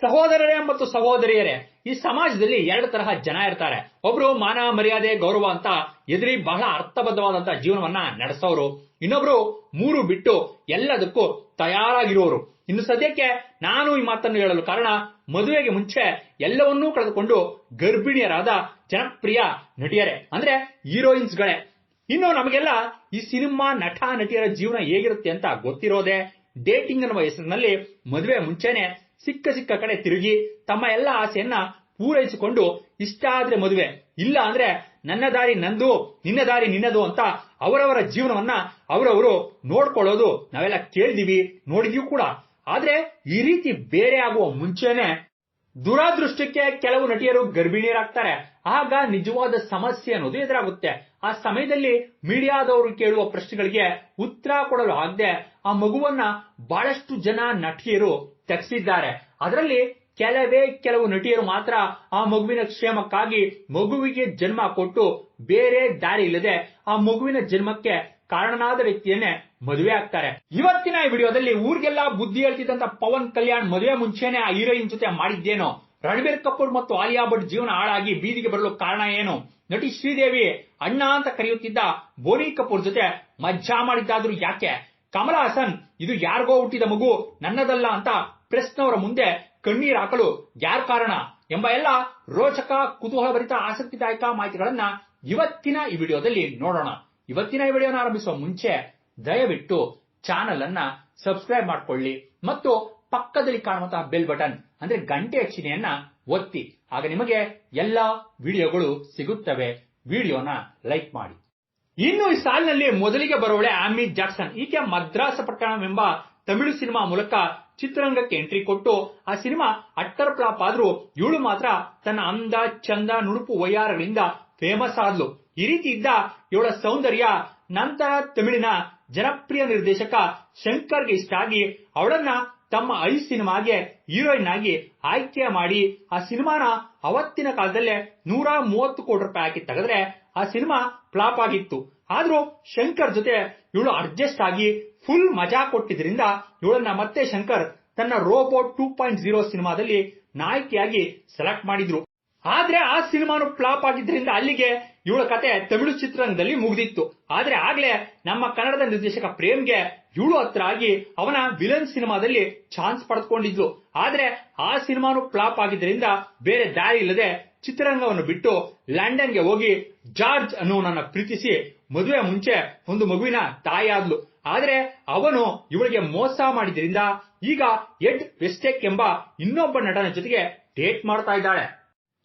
ಸಹೋದರರೇ ಮತ್ತು ಸಹೋದರಿಯರೇ, ಈ ಸಮಾಜದಲ್ಲಿ ಎರಡು ತರಹ ಜನ ಇರ್ತಾರೆ. ಒಬ್ರು ಮಾನ, ಮರ್ಯಾದೆ, ಗೌರವ ಅಂತ ಎದುರಿ ಬಹಳ ಅರ್ಥಬದ್ಧವಾದಂತಹ ಜೀವನವನ್ನ ನಡೆಸೋರು. ಇನ್ನೊಬ್ರು ಮೂರು ಬಿಟ್ಟು ಎಲ್ಲದಕ್ಕೂ ತಯಾರಾಗಿರುವವರು ಇನ್ನು ಸದ್ಯಕ್ಕೆ ನಾನು ಈ ಮಾತನ್ನು ಹೇಳಲು ಕಾರಣ, ಮದುವೆಗೆ ಮುಂಚೆ ಎಲ್ಲವನ್ನೂ ಕಳೆದುಕೊಂಡು ಗರ್ಭಿಣಿಯರಾದ ಜನಪ್ರಿಯ ನಟಿಯರೇ, ಅಂದ್ರೆ ಹೀರೋಯಿನ್ಸ್ಗಳೇ. ಇನ್ನು ನಮಗೆಲ್ಲ ಈ ಸಿನಿಮಾ ನಟ, ನಟಿಯರ ಜೀವನ ಹೇಗಿರುತ್ತೆ ಅಂತ ಗೊತ್ತಿರೋದೆ ಡೇಟಿಂಗ್ ಅನ್ನುವ ಹೆಸರಿನಲ್ಲಿ ಮದುವೆ ಮುಂಚೆನೆ ಸಿಕ್ಕ ಸಿಕ್ಕ ಕಡೆ ತಿರುಗಿ ತಮ್ಮ ಎಲ್ಲ ಆಸೆಯನ್ನ ಪೂರೈಸಿಕೊಂಡು ಇಷ್ಟ ಆದ್ರೆ ಮದುವೆ, ಇಲ್ಲ ಅಂದ್ರೆ ನನ್ನ ದಾರಿ ನಂದು, ನಿನ್ನ ದಾರಿ ನಿನ್ನದು ಅಂತ ಅವರವರ ಜೀವನವನ್ನ ಅವರವರು ನೋಡ್ಕೊಳ್ಳೋದು ನಾವೆಲ್ಲ ಕೇಳಿದೀವಿ, ನೋಡಿದೀವಿ ಕೂಡ. ಆದ್ರೆ ಈ ರೀತಿ ಬೇರೆ ಆಗುವ ಮುಂಚೆನೆ ದುರಾದೃಷ್ಟಕ್ಕೆ ಕೆಲವು ನಟಿಯರು ಗರ್ಭಿಣಿಯರಾಗ್ತಾರೆ. ಆಗ ನಿಜವಾದ ಸಮಸ್ಯೆ ಅನ್ನೋದು ಎದುರಾಗುತ್ತೆ. ಆ ಸಮಯದಲ್ಲಿ ಮೀಡಿಯಾದವರು ಕೇಳುವ ಪ್ರಶ್ನೆಗಳಿಗೆ ಉತ್ತರ ಕೊಡಲು ಆಗದೆ ಆ ಮಗುವನ್ನ ಬಹಳಷ್ಟು ಜನ ನಟಿಯರು ತೆಗೆಸಿದ್ದಾರೆ. ಅದರಲ್ಲಿ ಕೆಲವೇ ಕೆಲವು ನಟಿಯರು ಮಾತ್ರ ಆ ಮಗುವಿನ ಕ್ಷೇಮಕ್ಕಾಗಿ ಮಗುವಿಗೆ ಜನ್ಮ ಕೊಟ್ಟು ಬೇರೆ ದಾರಿ ಇಲ್ಲದೆ ಆ ಮಗುವಿನ ಜನ್ಮಕ್ಕೆ ಕಾರಣನಾದ ವ್ಯಕ್ತಿಯನ್ನೇ ಮದುವೆ ಆಗ್ತಾರೆ. ಇವತ್ತಿನ ಈ ವಿಡಿಯೋದಲ್ಲಿ ಊರಿಗೆಲ್ಲ ಬುದ್ಧಿ ಹೇಳ್ತಿದ್ದಂತ ಪವನ್ ಕಲ್ಯಾಣ್ ಮದುವೆ ಮುಂಚೆನೆ ಆ ಹೀರೋಯಿನ್ ಜೊತೆ ಮಾಡಿದ್ದೇನು. ರಣಬೀರ್ ಕಪೂರ್ ಮತ್ತು ಆಲಿಯಾ ಭಟ್ ಜೀವನ ಹಾಳಾಗಿ ಬೀದಿಗೆ ಬರಲು ಕಾರಣ ಏನು? ನಟಿ ಶ್ರೀದೇವಿ ಅಣ್ಣ ಅಂತ ಕರೆಯುತ್ತಿದ್ದ ಬೋನಿ ಕಪೂರ್ ಜೊತೆ ಮಜ್ಜಾ ಮಾಡಿದ್ದಾದ್ರೂ ಯಾಕೆ? ಕಮಲ್ ಹಾಸನ್, ಇದು ಯಾರಿಗೋ ಹುಟ್ಟಿದ ಮಗು, ನನ್ನದಲ್ಲ ಅಂತ ಪ್ರೆಸ್ನವರ ಮುಂದೆ ಕಣ್ಣೀರ್ ಹಾಕಲು ಯಾರು ಕಾರಣ ಎಂಬ ಎಲ್ಲ ರೋಚಕ, ಕುತೂಹಲಭರಿತ ಆಸಕ್ತಿದಾಯಕ ಮಾಹಿತಿಗಳನ್ನ ಇವತ್ತಿನ ಈ ವಿಡಿಯೋದಲ್ಲಿ ನೋಡೋಣ. ಇವತ್ತಿನ ಈ ವಿಡಿಯೋನ ಆರಂಭಿಸುವ ಮುಂಚೆ ದಯವಿಟ್ಟು ಚಾನೆಲ್ ಅನ್ನ ಸಬ್ಸ್ಕ್ರೈಬ್ ಮಾಡ್ಕೊಳ್ಳಿ ಮತ್ತು ಪಕ್ಕದಲ್ಲಿ ಕಾಣುವಂತಹ ಬೆಲ್ ಬಟನ್ ಅಂದ್ರೆ ಗಂಟೆ ಚಿಹ್ನೆಯನ್ನ ಒತ್ತಿ. ಆಗ ನಿಮಗೆ ಎಲ್ಲಾ ವಿಡಿಯೋಗಳು ಸಿಗುತ್ತವೆ. ವಿಡಿಯೋನ ಲೈಕ್ ಮಾಡಿ. ಇನ್ನು ಈ ಸಾಲಿನಲ್ಲಿ ಮೊದಲಿಗೆ ಬರೋಳೆ ಆಮಿ ಜಾಕ್ಸನ್. ಈಕೆ ಮದ್ರಾಸ ಪಟ್ಟಣಂ ಎಂಬ ತಮಿಳು ಸಿನಿಮಾ ಮೂಲಕ ಚಿತ್ರರಂಗಕ್ಕೆ ಎಂಟ್ರಿ ಕೊಟ್ಟು ಆ ಸಿನಿಮಾ ಅಟ್ಟರ್ ಫ್ಲಾಪ್ ಆದ್ರೂ ಇವಳು ಮಾತ್ರ ತನ್ನ ಅಂದ ಚಂದ ನುಡುಪು ವಯ್ಯಾರಗಳಿಂದ ಫೇಮಸ್ ಆದ್ಲು. ಈ ರೀತಿ ಇದ್ದ ಇವಳ ಸೌಂದರ್ಯ ನಂತರ ತಮಿಳಿನ ಜನಪ್ರಿಯ ನಿರ್ದೇಶಕ ಶಂಕರ್ಗೆ ಇಷ್ಟ ಆಗಿ ಅವಳನ್ನ ತಮ್ಮ ಐ ಸಿನಿಮಾಗೆ ಹೀರೋಯಿನ್ ಆಗಿ ಆಯ್ಕೆ ಮಾಡಿ ಆ ಸಿನಿಮಾನ ಅವತ್ತಿನ ಕಾಲದಲ್ಲೇ ನೂರ ಮೂವತ್ತು ಕೋಟಿ ರೂಪಾಯಿ ಹಾಕಿ ತೆಗೆದ್ರೆ ಆ ಸಿನಿಮಾ ಫ್ಲಾಪ್ ಆಗಿತ್ತು. ಆದ್ರೂ ಶಂಕರ್ ಜೊತೆ ಇವಳು ಅಡ್ಜಸ್ಟ್ ಆಗಿ ಫುಲ್ ಮಜಾ ಕೊಟ್ಟಿದ್ರಿಂದ ಇವಳನ್ನ ಮತ್ತೆ ಶಂಕರ್ ತನ್ನ ರೋಬೋಟ್ ಟೂ ಪಾಯಿಂಟ್ ಜೀರೋ ಸಿನಿಮಾದಲ್ಲಿ ನಾಯಕಿಯಾಗಿ ಸೆಲೆಕ್ಟ್ ಮಾಡಿದ್ರು. ಆದ್ರೆ ಆ ಸಿನಿಮಾನು ಫ್ಲಾಪ್ ಆಗಿದ್ರಿಂದ ಅಲ್ಲಿಗೆ ಇವಳ ಕತೆ ತಮಿಳು ಚಿತ್ರರಂಗದಲ್ಲಿ ಮುಗಿದಿತ್ತು. ಆದ್ರೆ ಆಗ್ಲೇ ನಮ್ಮ ಕನ್ನಡದ ನಿರ್ದೇಶಕ ಪ್ರೇಮ್ಗೆ ಇವಳು ಹತ್ರ ಆಗಿ ಅವನ ವಿಲನ್ ಸಿನಿಮಾದಲ್ಲಿ ಚಾನ್ಸ್ ಪಡೆದುಕೊಂಡಿದ್ಲು. ಆದ್ರೆ ಆ ಸಿನಿಮಾನು ಫ್ಲಾಪ್ ಆಗಿದ್ರಿಂದ ಬೇರೆ ದಾರಿ ಇಲ್ಲದೆ ಚಿತ್ರರಂಗವನ್ನು ಬಿಟ್ಟು ಲಂಡನ್ಗೆ ಹೋಗಿ ಜಾರ್ಜ್ ಅನ್ನುವನನ್ನ ಪ್ರೀತಿಸಿ ಮದುವೆ ಮುಂಚೆ ಒಂದು ಮಗುವಿನ ತಾಯಿಯಾದ್ಲು. ಆದ್ರೆ ಅವನು ಇವಳಿಗೆ ಮೋಸ ಮಾಡಿದ್ರಿಂದ ಈಗ ಎಡ್ ವೆಸ್ಟೆಕ್ ಎಂಬ ಇನ್ನೊಬ್ಬ ನಟನ ಜೊತೆಗೆ ಡೇಟ್ ಮಾಡ್ತಾ ಇದ್ದಾಳೆ.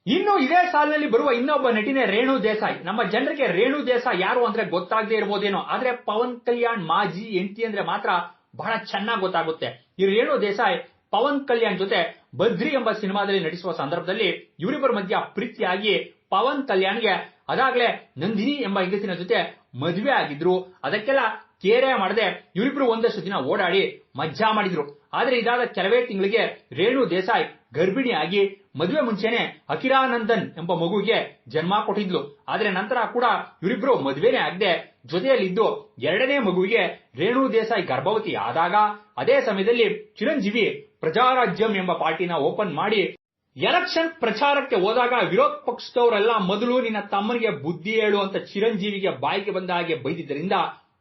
ಇನ್ನು ಇದೇ ಸಾಲಿನಲ್ಲಿ ಬರುವ ಇನ್ನೊಬ್ಬ ನಟಿನೇ ರೇಣು ದೇಸಾಯಿ. ನಮ್ಮ ಜನರಿಗೆ ರೇಣು ದೇಸಾಯಿ ಯಾರು ಅಂದ್ರೆ ಗೊತ್ತಾಗದೇ ಇರಬಹುದೇನೋ ಆದ್ರೆ ಪವನ್ ಕಲ್ಯಾಣ್ ಮಾಜಿ ಎಂಟಿ ಅಂದ್ರೆ ಮಾತ್ರ ಬಹಳ ಚೆನ್ನಾಗಿ ಗೊತ್ತಾಗುತ್ತೆ. ಈ ರೇಣು ದೇಸಾಯಿ ಪವನ್ ಕಲ್ಯಾಣ್ ಜೊತೆ ಬದ್ರಿ ಎಂಬ ಸಿನಿಮಾದಲ್ಲಿ ನಟಿಸುವ ಸಂದರ್ಭದಲ್ಲಿ ಇವರಿಬ್ಬರ ಮಧ್ಯ ಪ್ರೀತಿಯಾಗಿ ಪವನ್ ಕಲ್ಯಾಣ್ಗೆ ಅದಾಗ್ಲೇ ನಂದಿನಿ ಎಂಬ ಹೆಂಗಸಿನ ಜೊತೆ ಮದುವೆ ಆಗಿದ್ರು. ಅದಕ್ಕೆಲ್ಲ ಕೇರೆ ಮಾಡದೆ ಇವರಿಬ್ರು ಒಂದಷ್ಟು ದಿನ ಓಡಾಡಿ ಮಜ್ಜಾ ಮಾಡಿದ್ರು. ಆದ್ರೆ ಇದಾದ ಕೆಲವೇ ತಿಂಗಳಿಗೆ ರೇಣು ದೇಸಾಯಿ ಗರ್ಭಿಣಿಯಾಗಿ ಮದುವೆ ಮುಂಚೆನೆ ಅಕಿರಾನಂದನ್ ಎಂಬ ಮಗುವಿಗೆ ಜನ್ಮ ಕೊಟ್ಟಿದ್ಲು. ಆದ್ರೆ ನಂತರ ಕೂಡ ಇವರಿಬ್ರು ಮದುವೆನೇ ಆಗದೆ ಜೊತೆಯಲ್ಲಿದ್ದು ಎರಡನೇ ಮಗುವಿಗೆ ರೇಣು ದೇಸಾಯಿ ಗರ್ಭವತಿ ಆದಾಗ ಅದೇ ಸಮಯದಲ್ಲಿ ಚಿರಂಜೀವಿ ಪ್ರಜಾರಾಜ್ಯಂ ಎಂಬ ಪಾರ್ಟಿನ ಓಪನ್ ಮಾಡಿ, ಎಲೆಕ್ಷನ್ ಪ್ರಚಾರಕ್ಕೆ ಹೋದಾಗ ವಿರೋಧ ಪಕ್ಷದವರೆಲ್ಲ ಮೊದಲು ನಿನ್ನ ತಮ್ಮನಿಗೆ ಬುದ್ಧಿ ಹೇಳು ಅಂತ ಚಿರಂಜೀವಿಗೆ ಬಾಯಿಗೆ ಬಂದ ಹಾಗೆ ಬೈದಿದ್ದರಿಂದ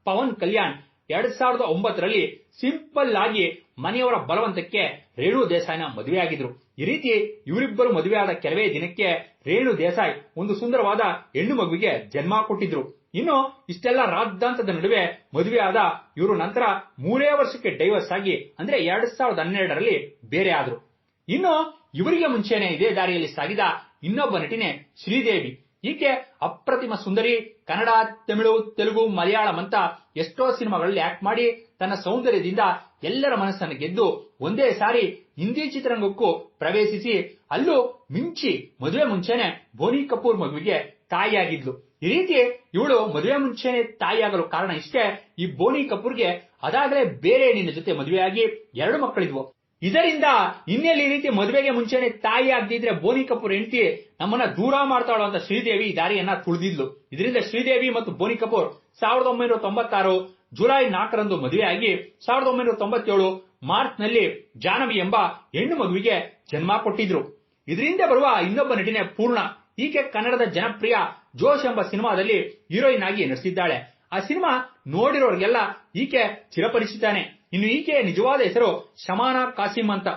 ಪವನ್ ಕಲ್ಯಾಣ್ ಎರಡ್ ಸಾವಿರದ ಒಂಬತ್ತರಲ್ಲಿ ಸಿಂಪಲ್ ಆಗಿ ಮನೆಯವರ ಬಲವಂತಕ್ಕೆ ರೇಣು ದೇಸಾಯಿನ ಮದುವೆಯಾಗಿದ್ರು ಈ ರೀತಿ ಇವರಿಬ್ಬರು ಮದುವೆಯಾದ ಕೆಲವೇ ದಿನಕ್ಕೆ ರೇಣು ದೇಸಾಯಿ ಒಂದು ಸುಂದರವಾದ ಹೆಣ್ಣು ಮಗುವಿಗೆ ಜನ್ಮ ಕೊಟ್ಟಿದ್ರು. ಇನ್ನು ಇಷ್ಟೆಲ್ಲ ರಾದ್ದಾಂತದ ನಡುವೆ ಮದುವೆಯಾದ ಇವರು ನಂತರ ಮೂರೇ ವರ್ಷಕ್ಕೆ ಡೈವರ್ಸ್ ಆಗಿ, ಅಂದ್ರೆ ಎರಡ್ ಸಾವಿರದ ಹನ್ನೆರಡರಲ್ಲಿ ಬೇರೆ ಆದ್ರು. ಇನ್ನು ಇವರಿಗೆ ಮುಂಚೆನೆ ಇದೇ ದಾರಿಯಲ್ಲಿ ಸಾಗಿದ ಇನ್ನೊಬ್ಬ ನಟಿನೇ ಶ್ರೀದೇವಿ. ಈಕೆ ಅಪ್ರತಿಮ ಸುಂದರಿ, ಕನ್ನಡ, ತಮಿಳು, ತೆಲುಗು, ಮಲಯಾಳಂ ಅಂತ ಎಷ್ಟೋ ಸಿನಿಮಾಗಳಲ್ಲಿ ಆಕ್ಟ್ ಮಾಡಿ ತನ್ನ ಸೌಂದರ್ಯದಿಂದ ಎಲ್ಲರ ಮನಸ್ಸನ್ನು ಗೆದ್ದು ಒಂದೇ ಸಾರಿ ಹಿಂದಿ ಚಿತ್ರರಂಗಕ್ಕೂ ಪ್ರವೇಶಿಸಿ, ಅಲ್ಲೂ ಮಿಂಚಿ ಮದುವೆ ಮುಂಚೆನೆ ಬೋನಿ ಕಪೂರ್ ಮಗುವಿಗೆ ತಾಯಿಯಾಗಿದ್ಲು. ಈ ರೀತಿ ಇವಳು ಮದುವೆ ಮುಂಚೆನೆ ತಾಯಿಯಾಗಲು ಕಾರಣ ಇಷ್ಟೇ, ಈ ಬೋನಿ ಕಪೂರ್ಗೆ ಅದಾಗಲೇ ಬೇರೆ ನಿನ್ನ ಜೊತೆ ಮದುವೆಯಾಗಿ ಎರಡು ಮಕ್ಕಳಿದ್ವು. ಇದರಿಂದ ಇನ್ನೆಲ್ಲಿ ಈ ರೀತಿ ಮದುವೆಗೆ ಮುಂಚೆನೆ ತಾಯಿ ಆಗದಿದ್ರೆ ಬೋನಿ ಕಪೂರ್ ಹೆಂಡತಿ ನಮ್ಮನ್ನ ದೂರ ಮಾಡ್ತಾಳೋ ಅಂತ ಶ್ರೀದೇವಿ ದಾರಿಯನ್ನ ತುಳಿದಿದ್ಲು. ಇದರಿಂದ ಶ್ರೀದೇವಿ ಮತ್ತು ಬೋನಿ ಕಪೂರ್ ಸಾವಿರದ ಒಂಬೈನೂರ ತೊಂಬತ್ತಾರು ಜುಲೈ ನಾಲ್ಕರಂದು ಮದುವೆಯಾಗಿ ಸಾವಿರದ ಒಂಬೈನೂರ ತೊಂಬತ್ತೇಳು ಮಾರ್ಚ್ನಲ್ಲಿ ಜಾನವಿ ಎಂಬ ಹೆಣ್ಣು ಮಗುವಿಗೆ ಜನ್ಮ ಕೊಟ್ಟಿದ್ರು. ಇದರಿಂದ ಬರುವ ಇನ್ನೊಬ್ಬ ನಟಿನೆ ಪೂರ್ಣ. ಈಕೆ ಕನ್ನಡದ ಜನಪ್ರಿಯ ಜೋಶ್ ಎಂಬ ಸಿನಿಮಾದಲ್ಲಿ ಹೀರೋಯಿನ್ ಆಗಿ ನಟಿಸಿದ್ದಾಳೆ. ಆ ಸಿನಿಮಾ ನೋಡಿರೋರಿಗೆಲ್ಲ ಈಕೆ ಚಿರಪರಿಚಿತಾನೆ ಇನ್ನು ಈಕೆಯ ನಿಜವಾದ ಹೆಸರು ಶಮಾನಾ ಕಾಸಿಂ ಅಂತ.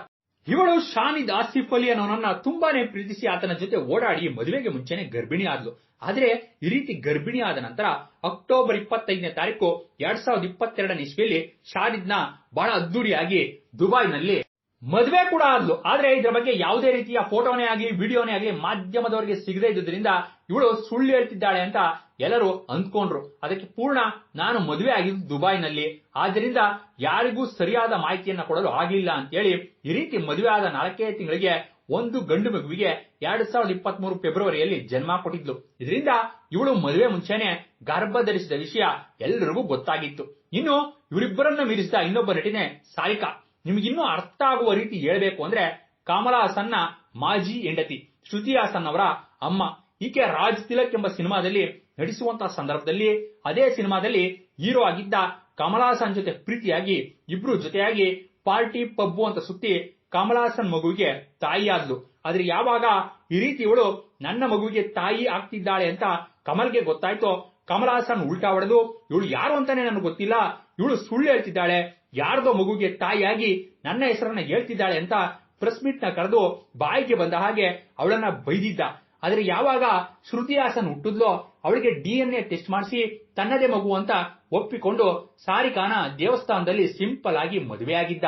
ಇವಳು ಶಾನಿದ್ ಆಸಿಫ್ ಅಲಿ ಅನ್ನೋನನ್ನ ತುಂಬಾನೇ ಪ್ರೀತಿಸಿ ಆತನ ಜೊತೆ ಓಡಾಡಿ ಮದುವೆಗೆ ಮುಂಚೆನೆ ಗರ್ಭಿಣಿ ಆದ್ಲು ಆದ್ರೆ ಈ ರೀತಿ ಗರ್ಭಿಣಿ ಆದ ನಂತರ ಅಕ್ಟೋಬರ್ ಇಪ್ಪತ್ತೈದನೇ ತಾರೀಕು ಎರಡ್ ಸಾವಿರದ ಇಪ್ಪತ್ತೆರಡನೇ ಇಸ್ವಿಯಲ್ಲಿ ಶಾನಿದ್ನ ಬಹಳ ಅದ್ದೂರಿಯಾಗಿ ದುಬೈನಲ್ಲಿ ಮದುವೆ ಕೂಡ ಆದ್ಲು. ಆದ್ರೆ ಇದ್ರ ಬಗ್ಗೆ ಯಾವುದೇ ರೀತಿಯ ಫೋಟೋನೇ ಆಗಲಿ ವಿಡಿಯೋನೇ ಆಗಲಿ ಮಾಧ್ಯಮದವರಿಗೆ ಸಿಗದೇ ಇದ್ದುದರಿಂದ ಇವಳು ಸುಳ್ಳು ಹೇಳ್ತಿದ್ದಾಳೆ ಅಂತ ಎಲ್ಲರೂ ಅಂದ್ಕೊಂಡ್ರು. ಅದಕ್ಕೆ ಪೂರ್ಣ ನಾನು ಮದುವೆ ಆಗಿದ್ದು ದುಬೈನಲ್ಲಿ. ಆದ್ದರಿಂದ ಯಾರಿಗೂ ಸರಿಯಾದ ಮಾಹಿತಿಯನ್ನ ಕೊಡಲು ಆಗಲಿಲ್ಲ ಅಂತೇಳಿ ಈ ರೀತಿ ಮದುವೆ ಆದ ನಾಲ್ಕೇ ತಿಂಗಳಿಗೆ ಒಂದು ಗಂಡು ಮಗುವಿಗೆ ಎರಡ್ ಸಾವಿರದ ಇಪ್ಪತ್ತ್ ಮೂರು ಫೆಬ್ರವರಿಯಲ್ಲಿ ಜನ್ಮ ಕೊಟ್ಟಿದ್ಲು. ಇದರಿಂದ ಇವಳು ಮದುವೆ ಮುಂಚೆನೆ ಗರ್ಭ ಧರಿಸಿದ ವಿಷಯ ಎಲ್ಲರಿಗೂ ಗೊತ್ತಾಗಿತ್ತು. ಇನ್ನು ಇವರಿಬ್ಬರನ್ನ ಮೀರಿಸಿದ ಇನ್ನೊಬ್ಬ ನಟಿನೆ ಸಾರಿಕಾ. ನಿಮಗಿನ್ನೂ ಅರ್ಥ ಆಗುವ ರೀತಿ ಹೇಳಬೇಕು ಅಂದ್ರೆ ಕಮಲಾ ಹಾಸನ್ನ ಮಾಜಿ ಹೆಂಡತಿ ಶ್ರುತಿ ಹಾಸನ್ ಅವರ ಅಮ್ಮ. ಈಕೆ ರಾಜ್ ತಿಲಕ್ ಎಂಬ ಸಿನಿಮಾದಲ್ಲಿ ನಟಿಸುವಂತಹ ಸಂದರ್ಭದಲ್ಲಿ ಅದೇ ಸಿನಿಮಾದಲ್ಲಿ ಹೀರೋ ಆಗಿದ್ದ ಕಮಲಾಸನ್ ಜೊತೆ ಪ್ರೀತಿಯಾಗಿ, ಇಬ್ರು ಜೊತೆಯಾಗಿ ಪಾರ್ಟಿ ಪಬ್ಬು ಅಂತ ಸುತ್ತಿ ಕಮಲಾಸನ್ ಮಗುವಿಗೆ ತಾಯಿಯಾದ್ಲು. ಆದ್ರೆ ಯಾವಾಗ ಈ ರೀತಿ ಇವಳು ನನ್ನ ಮಗುವಿಗೆ ತಾಯಿ ಆಗ್ತಿದ್ದಾಳೆ ಅಂತ ಕಮಲ್ಗೆ ಗೊತ್ತಾಯ್ತೋ ಕಮಲಾಸನ್ ಉಲ್ಟಾ ಹೊಡೆದು ಇವಳು ಯಾರು ಅಂತಾನೆ ನನಗೆ ಗೊತ್ತಿಲ್ಲ. ಇವಳು ಸುಳ್ಳು ಹೇಳ್ತಿದ್ದಾಳೆ. ಯಾರ್ದೋ ಮಗುಗೆ ತಾಯಿಯಾಗಿ ನನ್ನ ಹೆಸರನ್ನ ಹೇಳ್ತಿದ್ದಾಳೆ ಅಂತ ಪ್ರೆಸ್ ಮೀಟ್ನ ಕರೆದು ಬಾಯಿಗೆ ಬಂದ ಹಾಗೆ ಅವಳನ್ನ ಬೈದಿದ್ದ. ಆದ್ರೆ ಯಾವಾಗ ಶ್ರುತಿ ಹಾಸನ್ ಹುಟ್ಟಿದ್ಲೋ ಅವಳಿಗೆ ಡಿಎನ್ಎ ಟೆಸ್ಟ್ ಮಾಡಿಸಿ ತನ್ನದೇ ಮಗು ಅಂತ ಒಪ್ಪಿಕೊಂಡು ಸಾರಿಕಾನ ದೇವಸ್ಥಾನದಲ್ಲಿ ಸಿಂಪಲ್ ಆಗಿ ಮದುವೆಯಾಗಿದ್ದ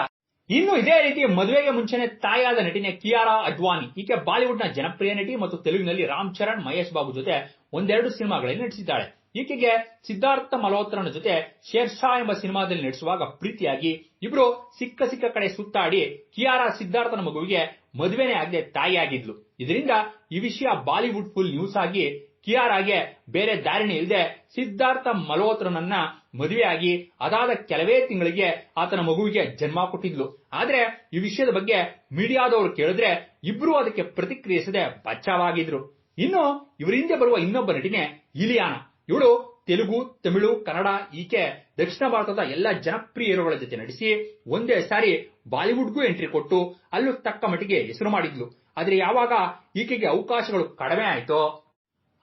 ಇನ್ನು ಇದೇ ರೀತಿ ಮದುವೆಗೆ ಮುಂಚೆನೆ ತಾಯಾದ ನಟಿನೆ ಕಿಯಾರಾ ಅಡ್ವಾನಿ ಈಕೆ ಬಾಲಿವುಡ್ನ ಜನಪ್ರಿಯ ನಟಿ ಮತ್ತು ತೆಲುಗಿನಲ್ಲಿ ರಾಮ್ ಚರಣ್, ಮಹೇಶ್ ಬಾಬು ಜೊತೆ ಒಂದೆರಡು ಸಿನಿಮಾಗಳಲ್ಲಿ ನಟಿಸಿದ್ದಾಳೆ. ಈಕೆಗೆ ಸಿದ್ಧಾರ್ಥ ಮಲ್ಹೋತ್ರನ ಜೊತೆ ಶೇರ್ಷಾ ಎಂಬ ಸಿನಿಮಾದಲ್ಲಿ ನಡೆಸುವಾಗ ಪ್ರೀತಿಯಾಗಿ ಇಬ್ರು ಸಿಕ್ಕ ಸಿಕ್ಕ ಕಡೆ ಸುತ್ತಾಡಿ ಕಿಯಾರಾ ಸಿದ್ಧಾರ್ಥನ ಮಗುವಿಗೆ ಮದುವೆನೇ ಆಗದೆ ತಾಯಿಯಾಗಿದ್ಲು. ಇದರಿಂದ ಈ ವಿಷಯ ಬಾಲಿವುಡ್ ಫುಲ್ ನ್ಯೂಸ್ ಆಗಿ ಕಿಯಾರಾಗೆ ಬೇರೆ ದಾರಿಣಿ ಇಲ್ಲದೆ ಸಿದ್ಧಾರ್ಥ ಮಲ್ಹೋತ್ರನನ್ನ ಮದುವೆಯಾಗಿ ಅದಾದ ಕೆಲವೇ ತಿಂಗಳಿಗೆ ಆತನ ಮಗುವಿಗೆ ಜನ್ಮ ಕೊಟ್ಟಿದ್ಲು. ಆದ್ರೆ ಈ ವಿಷಯದ ಬಗ್ಗೆ ಮೀಡಿಯಾದವರು ಕೇಳಿದ್ರೆ ಇಬ್ರು ಅದಕ್ಕೆ ಪ್ರತಿಕ್ರಿಯಿಸದೆ ಬಚ್ಚವಾಗಿದ್ರು. ಇನ್ನು ಇವರ ಬರುವ ಇನ್ನೊಬ್ಬ ನಟಿನೆ ಇಲಿಯಾನ. ಇವಳು ತೆಲುಗು, ತಮಿಳು, ಕನ್ನಡ, ಈಕೆ, ದಕ್ಷಿಣ ಭಾರತದ ಎಲ್ಲ ಜನಪ್ರಿಯ ಜೊತೆ ನಡೆಸಿ ಒಂದೇ ಸಾರಿ ಬಾಲಿವುಡ್ಗೂ ಎಂಟ್ರಿ ಕೊಟ್ಟು ಅಲ್ಲೂ ತಕ್ಕ ಮಟ್ಟಿಗೆ ಹೆಸರು ಮಾಡಿದ್ಲು. ಆದ್ರೆ ಯಾವಾಗ ಈಕೆಗೆ ಅವಕಾಶಗಳು ಕಡಿಮೆ ಆಯ್ತೋ?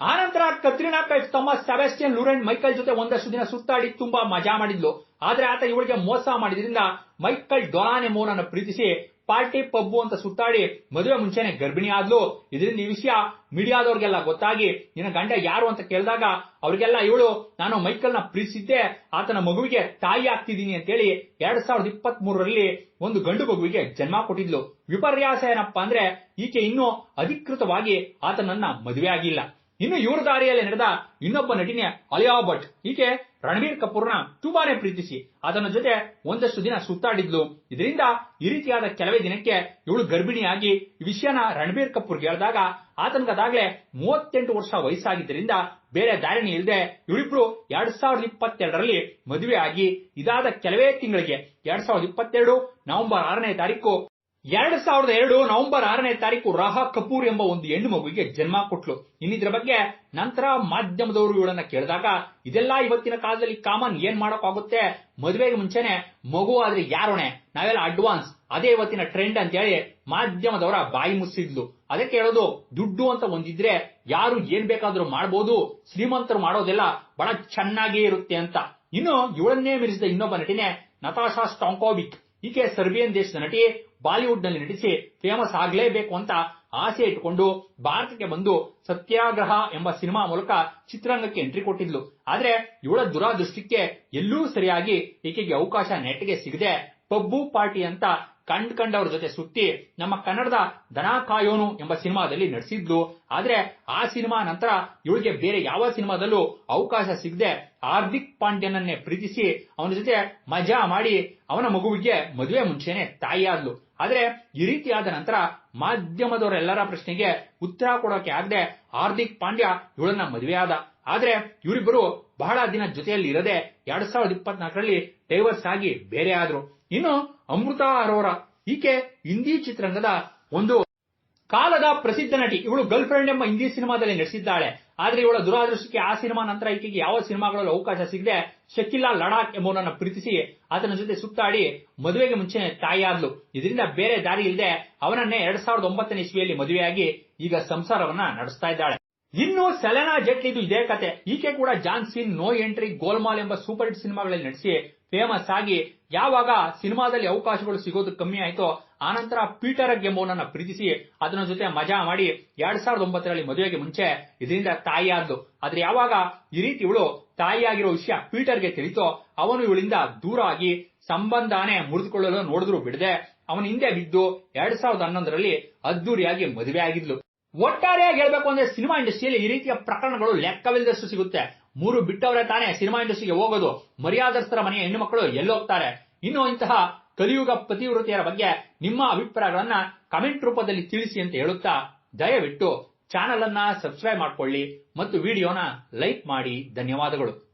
ಆನಂತರ ಕತ್ರಿನಾ ಕೈಫ್ ತಮ್ಮ ಸೆಬಾಸ್ಟಿಯನ್ ಲೂರೆಂಟ್ ಮೈಕಲ್ ಜೊತೆ ಒಂದಷ್ಟು ದಿನ ಸುತ್ತಾಡಿ ತುಂಬಾ ಮಜಾ ಮಾಡಿದ್ಲು. ಆದ್ರೆ ಆತ ಇವಳಿಗೆ ಮೋಸ ಮಾಡಿದ್ರಿಂದ ಮೈಕಲ್ ಡೊನಾನೆ ಮೋನನ್ನು ಪ್ರೀತಿಸಿ ಪಾರ್ಟಿ ಪಬ್ಬು ಅಂತ ಸುತ್ತಾಡಿ ಮದುವೆ ಮುಂಚೆನೆ ಗರ್ಭಿಣಿ ಆದ್ಲು. ಇದರಿಂದ ಈ ವಿಷಯ ಮೀಡಿಯಾದವ್ರಿಗೆಲ್ಲ ಗೊತ್ತಾಗಿ, ನಿನ್ನ ಗಂಡ ಯಾರು ಅಂತ ಕೇಳಿದಾಗ ಅವರಿಗೆಲ್ಲ ಇವಳು, ನಾನು ಮೈಕಲ್ನ ಪ್ರೀತಿಸಿದ್ದೆ. ಆತನ ಮಗುವಿಗೆ ತಾಯಿ ಆಗ್ತಿದ್ದೀನಿ ಅಂತೇಳಿ ಎರಡ್ ಸಾವಿರದ ಇಪ್ಪತ್ತ್ ಮೂರರಲ್ಲಿ ಒಂದು ಗಂಡು ಮಗುವಿಗೆ ಜನ್ಮ ಕೊಟ್ಟಿದ್ಲು. ವಿಪರ್ಯಾಸ ಏನಪ್ಪಾ ಅಂದ್ರೆ ಈಕೆ ಇನ್ನೂ ಅಧಿಕೃತವಾಗಿ ಆತನನ್ನ ಮದುವೆ ಆಗಿಲ್ಲ. ಇನ್ನು ಇವ್ರ ದಾರಿಯಲ್ಲಿ ನಡೆದ ಇನ್ನೊಬ್ಬ ನಟಿನೇ ಅಲಿಯಾ ಭಟ್. ಈಕೆ ರಣಬೀರ್ ಕಪೂರ್ನ ತುಂಬಾನೇ ಪ್ರೀತಿಸಿ, ಅದನ್ನ ಜೊತೆ ಒಂದಷ್ಟು ದಿನ ಸುತ್ತಾಡಿದ್ಲು. ಇದರಿಂದ ಈ ರೀತಿಯಾದ ಕೆಲವೇ ದಿನಕ್ಕೆ ಇವಳು ಗರ್ಭಿಣಿಯಾಗಿ ಈ ವಿಷಯನ ರಣಬೀರ್ ಕಪೂರ್ಗೆ ಹೇಳಿದಾಗ ಆತನಗದಾಗಲೇ ಮೂವತ್ತೆಂಟು ವರ್ಷ ವಯಸ್ಸಾಗಿದ್ದರಿಂದ ಬೇರೆ ದಾರಿಣಿ ಇಲ್ಲದೆ ಸಾವಿರದ ಇಪ್ಪತ್ತೆರಡರಲ್ಲಿ ಮದುವೆ ಆಗಿ ಇದಾದ ಕೆಲವೇ ತಿಂಗಳಿಗೆ ಎರಡ್ ಸಾವಿರದ ಇಪ್ಪತ್ತೆರಡು ನವೆಂಬರ್ ಆರನೇ ತಾರೀಕು ಎರಡ್ ಸಾವಿರದ ಎರಡು ನವೆಂಬರ್ ಆರನೇ ತಾರೀಕು ರಾಹಾ ಕಪೂರ್ ಎಂಬ ಒಂದು ಹೆಣ್ಣು ಮಗುವಿಗೆ ಜನ್ಮ ಕೊಟ್ಲು. ಇನ್ನಿದ್ರ ಬಗ್ಗೆ ನಂತರ ಮಾಧ್ಯಮದವರು ಇವಳನ್ನ ಕೇಳಿದಾಗ, ಇದೆಲ್ಲ ಇವತ್ತಿನ ಕಾಲದಲ್ಲಿ ಕಾಮನ್, ಏನ್ ಮಾಡೋಕ್ಕಾಗುತ್ತೆ? ಮದುವೆಗೆ ಮುಂಚೆನೆ ಮಗು ಆದ್ರೆ ಯಾರೋಣೆ? ನಾವೆಲ್ಲ ಅಡ್ವಾನ್ಸ್, ಅದೇ ಇವತ್ತಿನ ಟ್ರೆಂಡ್ ಅಂತ ಹೇಳಿ ಮಾಧ್ಯಮದವರ ಬಾಯಿ ಮುಚ್ಚಿದ್ಲು. ಅದಕ್ಕೆ ಹೇಳೋದು, ದುಡ್ಡು ಅಂತ ಒಂದಿದ್ರೆ ಯಾರು ಏನ್ ಬೇಕಾದ್ರೂ ಮಾಡಬಹುದು ಶ್ರೀಮಂತರು ಮಾಡೋದೆಲ್ಲ ಬಹಳ ಚೆನ್ನಾಗಿ ಇರುತ್ತೆ ಅಂತ. ಇನ್ನು ಇವಳನ್ನೇ ಮೀರಿಸಿದ ಇನ್ನೊಬ್ಬ ನಟಿನೆ ನತಾಶಾ ಸ್ಟಾಂಕೋವಿಕ್. ಈಕೆ ಸರ್ಬಿಯನ್ ದೇಶದ ನಟಿ ಬಾಲಿವುಡ್ನಲ್ಲಿ ನಟಿಸಿ ಫೇಮಸ್ ಆಗಲೇಬೇಕು ಅಂತ ಆಸೆ ಇಟ್ಟುಕೊಂಡು ಭಾರತಕ್ಕೆ ಬಂದು ಸತ್ಯಾಗ್ರಹ ಎಂಬ ಸಿನಿಮಾ ಮೂಲಕ ಚಿತ್ರರಂಗಕ್ಕೆ ಎಂಟ್ರಿ ಕೊಟ್ಟಿದ್ಲು. ಆದ್ರೆ ಇವಳ ದುರಾದೃಷ್ಟಕ್ಕೆ ಎಲ್ಲೂ ಸರಿಯಾಗಿ ಈಕೆಗೆ ಅವಕಾಶ ನೆಟ್ಟಿಗೆ ಸಿಗದೆ ಪಬ್ಬು ಪಾರ್ಟಿ ಅಂತ ಕಂಡ್ ಕಂಡವರ ಜೊತೆ ಸುತ್ತಿ ನಮ್ಮ ಕನ್ನಡದ ದನ ಕಾಯೋನು ಎಂಬ ಸಿನಿಮಾದಲ್ಲಿ ನಟಿಸಿದ್ಲು ಆದ್ರೆ ಆ ಸಿನಿಮಾ ನಂತರ ಇವಳಿಗೆ ಬೇರೆ ಯಾವ ಸಿನಿಮಾದಲ್ಲೂ ಅವಕಾಶ ಸಿಗದೆ ಹಾರ್ದಿಕ್ ಪಾಂಡ್ಯನನ್ನೇ ಪ್ರೀತಿಸಿ ಅವನ ಜೊತೆ ಮಜಾ ಮಾಡಿ ಅವನ ಮಗುವಿಗೆ ಮದುವೆ ಮುಂಚೆನೆ ತಾಯಿಯಾದ್ಲು. ಆದ್ರೆ ಈ ರೀತಿಯಾದ ನಂತರ ಮಾಧ್ಯಮದವರೆಲ್ಲರ ಪ್ರಶ್ನೆಗೆ ಉತ್ತರ ಕೊಡೋಕೆ ಆಗದೆ ಹಾರ್ದಿಕ್ ಪಾಂಡ್ಯ ಇವಳನ್ನ ಮದುವೆಯಾದ. ಆದ್ರೆ ಇವರಿಬ್ಬರು ಬಹಳ ದಿನ ಜೊತೆಯಲ್ಲಿ ಇರದೆ ಎರಡ್ ಸಾವಿರದ ಇಪ್ಪತ್ನಾಲ್ಕರಲ್ಲಿ ಡೈವರ್ಸ್ ಆಗಿ ಬೇರೆ ಆದ್ರು. ಇನ್ನು ಅಮೃತ ಅರೋರಾ, ಈಕೆ ಹಿಂದಿ ಚಿತ್ರರಂಗದ ಒಂದು ಕಾಲದ ಪ್ರಸಿದ್ಧ ನಟಿ. ಇವಳು ಗರ್ಲ್ ಫ್ರೆಂಡ್ ಎಂಬ ಹಿಂದಿ ಸಿನಿಮಾದಲ್ಲಿ ನಟಿಸಿದ್ದಾಳೆ. ಆದ್ರೆ ಇವಳ ದುರಾದೃಷ್ಟಕ್ಕೆ ಆ ಸಿನಿಮಾ ನಂತರ ಈಕೆಗೆ ಯಾವ ಸಿನಿಮಾಗಳಲ್ಲೂ ಅವಕಾಶ ಸಿಗದೆ ಶಕಿಲಾ ಲಡಾಖ್ ಎಂಬವನನ್ನ ಪ್ರೀತಿಸಿ ಆತನ ಜೊತೆ ಸುತ್ತಾಡಿ ಮದುವೆಗೆ ಮುಂಚೆ ತಾಯಿಯಾದ್ಲು. ಇದರಿಂದ ಬೇರೆ ದಾರಿ ಇಲ್ಲದೆ ಅವನನ್ನೇ ಎರಡ್ ಸಾವಿರದ ಒಂಬತ್ತನೇ ಇಸ್ವಿಯಲ್ಲಿ ಮದುವೆಯಾಗಿ ಈಗ ಸಂಸಾರವನ್ನ ನಡೆಸ್ತಾ ಇದ್ದಾಳೆ. ಇನ್ನು ಸೆಲೆನಾ ಜೆಟ್ಲಿದು ಇದೇ ಕತೆ. ಈಕೆ ಕೂಡ ಜಾನ್ಸಿನ್ ನೋ ಎಂಟ್ರಿ ಗೋಲ್ಮಾಲ್ ಎಂಬ ಸೂಪರ್ ಹಿಟ್ ಸಿನಿಮಾಗಳಲ್ಲಿ ನಟಿಸಿ ಫೇಮಸ್ ಆಗಿ ಯಾವಾಗ ಸಿನಿಮಾದಲ್ಲಿ ಅವಕಾಶಗಳು ಸಿಗೋದು ಕಮ್ಮಿ ಆಯ್ತೋ, ಆನಂತರ ಪೀಟರ್ ಗೆಂಬೋನನ್ನ ಪ್ರೀತಿಸಿ ಅದನ್ನ ಜೊತೆ ಮಜಾ ಮಾಡಿ ಎರಡ್ ಸಾವಿರದ ಒಂಬತ್ತರಲ್ಲಿ ಮದುವೆಗೆ ಮುಂಚೆ ಇದರಿಂದ ತಾಯಿಯಾದ್ಲು ಆದ್ರೆ ಯಾವಾಗ ಈ ರೀತಿ ಇವಳು ತಾಯಿಯಾಗಿರೋ ವಿಷಯ ಪೀಟರ್ಗೆ ತಿಳಿತೋ, ಅವನು ಇವಳಿಂದ ದೂರ ಆಗಿ ಸಂಬಂಧಾನೇ ಮುರಿದುಕೊಳ್ಳಲು ನೋಡಿದ್ರು ಬಿಡದೆ. ಅವನ ಹಿಂದೆ ಬಿದ್ದು ಎರಡ್ ಸಾವಿರದ ಹನ್ನೊಂದರಲ್ಲಿ ಅದ್ದೂರಿಯಾಗಿ ಮದುವೆ ಆಗಿದ್ಲು. ಒಟ್ಟಾರೆಯಾಗಿ ಹೇಳ್ಬೇಕು ಅಂದ್ರೆ ಸಿನಿಮಾ ಇಂಡಸ್ಟ್ರಿಯಲ್ಲಿ ಈ ರೀತಿಯ ಪ್ರಕರಣಗಳು ಲೆಕ್ಕವಿಲ್ಲದಷ್ಟು ಸಿಗುತ್ತೆ. ಮೂರು ಬಿಟ್ಟವರೇ ತಾನೇ ಸಿನಿಮಾ ಇಂಡಸ್ಟ್ರಿಗೆ ಹೋಗೋದು. ಮರ್ಯಾದಸ್ಥರ ಮನೆಯ ಹೆಣ್ಣು ಮಕ್ಕಳು ಎಲ್ಲೋಗ್ತಾರೆ ಇನ್ನು ಇಂತಹ ಕಲಿಯುಗ ಪತಿವೃತಿಯರ ಬಗ್ಗೆ ನಿಮ್ಮ ಅಭಿಪ್ರಾಯಗಳನ್ನ ಕಮೆಂಟ್ ರೂಪದಲ್ಲಿ ತಿಳಿಸಿ ಅಂತ ಹೇಳುತ್ತಾ ದಯವಿಟ್ಟು ಚಾನಲ್ ಅನ್ನ ಸಬ್ಸ್ಕ್ರೈಬ್ ಮಾಡ್ಕೊಳ್ಳಿ ಮತ್ತು ವಿಡಿಯೋನ ಲೈಕ್ ಮಾಡಿ. ಧನ್ಯವಾದಗಳು.